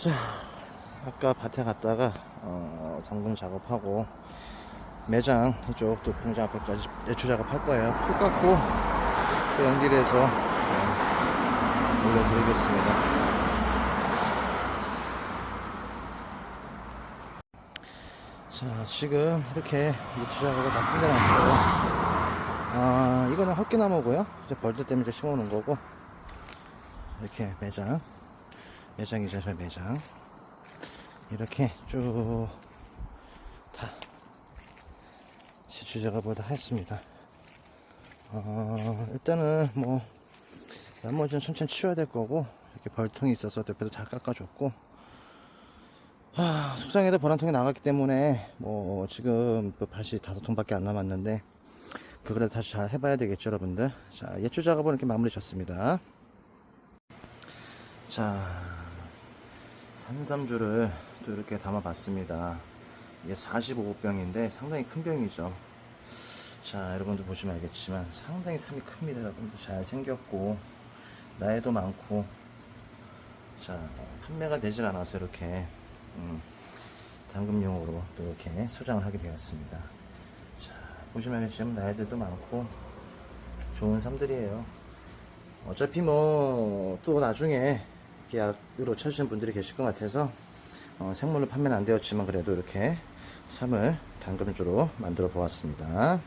자, 아까 밭에 갔다가 어, 잠금 작업하고 매장 이쪽 또 공장 앞에까지 내초 작업할 거예요. 풀 깎고 또 연결해서 어, 올려드리겠습니다. 자, 지금 이렇게 내초 작업을 다 끝내놨어요. 아, 이거는 헛개나무고요. 이제 벌들 때문에 심어놓은 거고 이렇게 매장 매장이죠, 저 매장. 이렇게 쭉 다 지출 작업을 다 했습니다. 어, 일단은 뭐 나머지는 천천히 치워야 될 거고 이렇게 벌통이 있어서 옆에도 다 깎아줬고 아, 속상해도 벌한통이 나갔기 때문에 뭐 지금 또 밭이 다섯 통밖에 안 남았는데 그거라도 다시 잘 해봐야 되겠죠 여러분들 자 예초 작업은 이렇게 마무리 졌습니다 자 산삼주를 또 이렇게 담아봤습니다. 이게 45병인데 상당히 큰 병이죠. 자, 여러분들 보시면 알겠지만 상당히 삼이 큽니다. 여러분들 잘 생겼고 나이도 많고 자 판매가 되질 않아서 이렇게 음, 당금용으로 또 이렇게 수장을 하게 되었습니다. 자, 보시면 알겠지만 나이들도 많고 좋은 삼들이에요. 어차피 뭐 또 나중에 계약으로 찾으시는 분들이 계실 것 같아서 어, 생물로 판매는 안 되었지만 그래도 이렇게 삶을 당근주로 만들어 보았습니다.